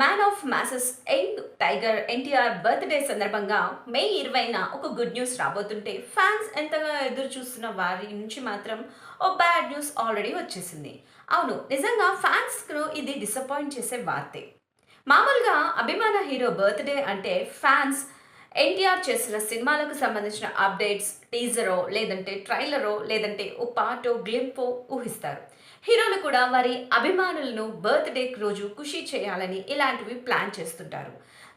Man of masses young tiger NTR birthday సందర్భంగా May ఇరవైన ఒక గుడ్ న్యూస్ రాబోతుంటే ఫ్యాన్స్ ఎంతగా ఎదురు చూస్తున్న వారి నుంచి మాత్రం ఓ బ్యాడ్ న్యూస్ ఆల్రెడీ వచ్చేసింది. అవును నిజంగా ఫ్యాన్స్కు ఇది డిసప్పాయింట్ చేసే వార్తే. మామూలుగా అభిమాన హీరో బర్త్డే అంటే ఫ్యాన్స్ ఎన్టీఆర్ చేసిన సినిమాలకు సంబంధించిన అప్డేట్స్ టీజరో లేదంటే ట్రైలరో లేదంటే ఓ పాటో గ్లింపో ఊహిస్తారు. హీరోలు కూడా వారి అభిమానులను బర్త్డే రోజు ఖుషి చేయాలని ఇలాంటివి ప్లాన్ చేస్తుంటారు.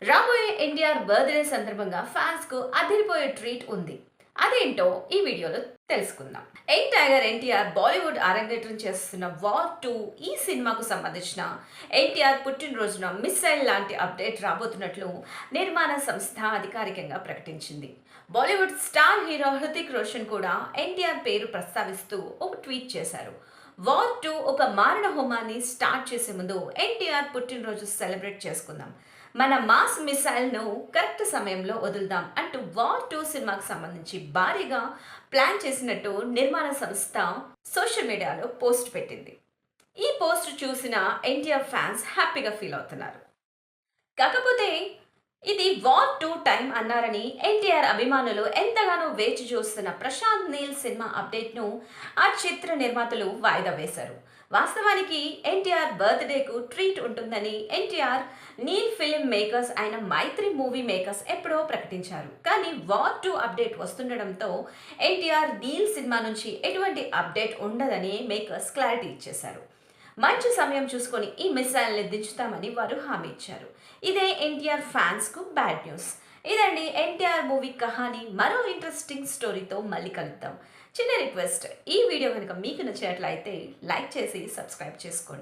రాబోయే ఎన్టీఆర్ బర్త్డే సందర్భంగా ఫ్యాన్స్కు అదిరిపోయే ట్రీట్ ఉంది. అదేంటో ఈ వీడియోలో తెలుసుకుందాం. ఎన్ టైగర్ ఎన్టీఆర్ బాలీవుడ్ అరంగేట్రం చేస్తున్న వార్ టూ ఈ సినిమాకు సంబంధించిన ఎన్టీఆర్ పుట్టినరోజున మిస్సైల్ లాంటి అప్డేట్ రాబోతున్నట్లు నిర్మాణ సంస్థ అధికారికంగా ప్రకటించింది. బాలీవుడ్ స్టార్ హీరో హృతిక్ రోషన్ కూడా ఎన్టీఆర్ పేరు ప్రస్తావిస్తూ ఒక ట్వీట్ చేశారు. వార్ టూ ఒక మారణ హోమాన్ని స్టార్ట్ చేసే ముందు ఎన్టీఆర్ పుట్టినరోజు సెలబ్రేట్ చేసుకుందాం. మన మాస్ మిసైల్ను కరెక్ట్ సమయంలో వదులుదాం అంటూ వార్ టూ సినిమాకు సంబంధించి భారీగా ప్లాన్ చేసినట్టు నిర్మాణ సంస్థ సోషల్ మీడియాలో పోస్ట్ పెట్టింది. ఈ పోస్ట్ చూసిన ఎన్టీఆర్ ఫ్యాన్స్ హ్యాపీగా ఫీల్ అవుతున్నారు. కాకపోతే వార్ టూ టైం అన్నారని ఎన్టీఆర్ అభిమానులు ఎంతగానో వేచి చూస్తున్న ప్రశాంత్ నీల్ సినిమా అప్డేట్ను ఆ చిత్ర నిర్మాతలు వాయిదా వేశారు. వాస్తవానికి ఎన్టీఆర్ బర్త్డేకు ట్రీట్ ఉంటుందని ఎన్టీఆర్ నీల్ ఫిలిం మేకర్స్ అయిన మైత్రి మూవీ మేకర్స్ ఎప్పుడో ప్రకటించారు. కానీ వార్ టూ అప్డేట్ వస్తుండడంతో ఎన్టీఆర్ నీల్ సినిమా నుంచి ఎటువంటి అప్డేట్ ఉండదని మేకర్స్ క్లారిటీ ఇచ్చేశారు. మంచి సమయం చూసుకొని ఈ మిసైల్ని దించుతామని వారు హామీ ఇచ్చారు. ఇదే ఎన్టీఆర్ ఫ్యాన్స్కు బ్యాడ్ న్యూస్. ఇదండి ఎన్టీఆర్ మూవీ కహాని. మరో ఇంట్రెస్టింగ్ స్టోరీతో మళ్ళీ కలుద్దాం. చిన్న రిక్వెస్ట్ ఈ వీడియో కనుక మీకు నచ్చినట్లయితే లైక్ చేసి సబ్స్క్రైబ్ చేసుకోండి.